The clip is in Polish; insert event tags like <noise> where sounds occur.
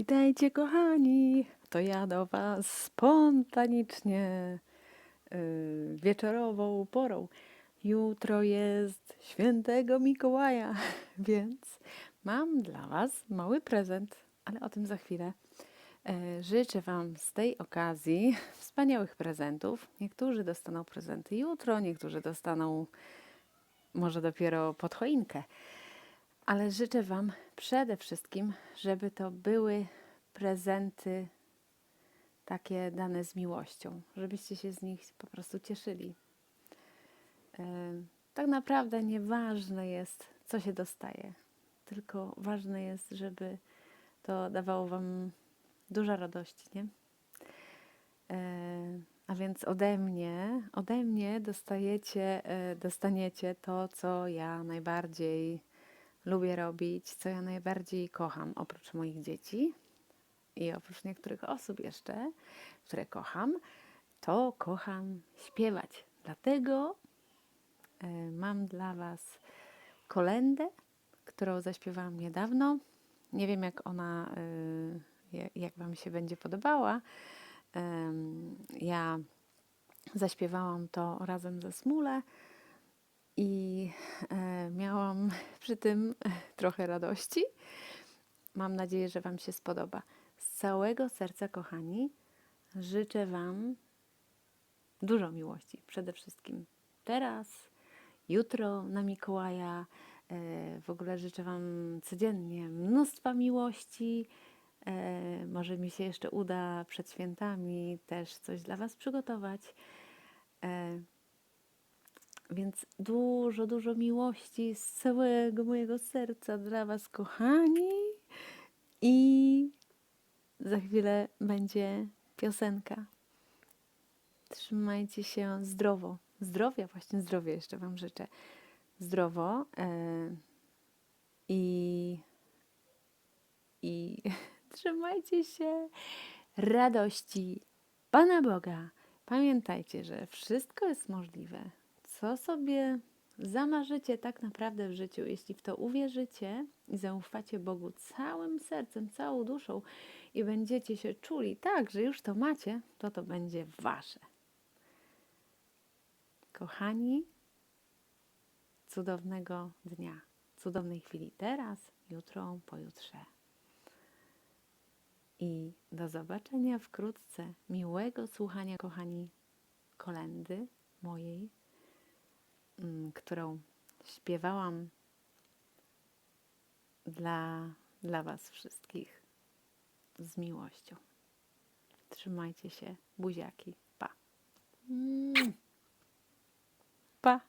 Witajcie kochani, to ja do Was spontanicznie yy, wieczorową porą. Jutro jest świętego Mikołaja, <laughs> więc mam dla Was mały prezent, ale o tym za chwilę. E, Życzę Wam z tej okazji <laughs> wspaniałych prezentów. Niektórzy dostaną prezenty jutro, niektórzy dostaną może dopiero pod choinkę. Ale życzę Wam przede wszystkim, żeby to były prezenty takie dane z miłością, żebyście się z nich po prostu cieszyli. E, Tak naprawdę nieważne jest, co się dostaje, tylko ważne jest, żeby to dawało Wam dużo radości, nie? E, A więc ode mnie, ode mnie dostajecie, e, dostaniecie to, co ja najbardziej lubię robić, co ja najbardziej kocham, oprócz moich dzieci i oprócz niektórych osób jeszcze, które kocham, to kocham śpiewać. Dlatego e, mam dla Was kolendę, którą zaśpiewałam niedawno. Nie wiem, jak ona, e, ja- jak Wam się będzie podobała. Ja zaśpiewałam to razem ze Smule i e, miałam przy tym trochę radości. Mam nadzieję, że Wam się spodoba. Z całego serca, kochani, życzę Wam dużo miłości. Przede wszystkim teraz, jutro na Mikołaja. E, W ogóle życzę Wam codziennie mnóstwa miłości. E, Może mi się jeszcze uda przed świętami też coś dla Was przygotować. Więc dużo, dużo miłości z całego mojego serca dla Was, kochani. I za chwilę będzie piosenka. Trzymajcie się zdrowo. Zdrowia, właśnie zdrowia jeszcze Wam życzę. Zdrowo. E, I, I <laughs> trzymajcie się radości Pana Boga. Pamiętajcie, że wszystko jest możliwe. Co sobie zamarzycie tak naprawdę w życiu, jeśli w to uwierzycie i zaufacie Bogu całym sercem, całą duszą i będziecie się czuli tak, że już to macie, to to będzie wasze. Kochani, cudownego dnia, cudownej chwili teraz, jutro, pojutrze. I do zobaczenia wkrótce. Miłego słuchania, kochani, kolendy mojej, którą śpiewałam dla, dla Was wszystkich z miłością. Trzymajcie się, buziaki. Pa. Mm. Pa.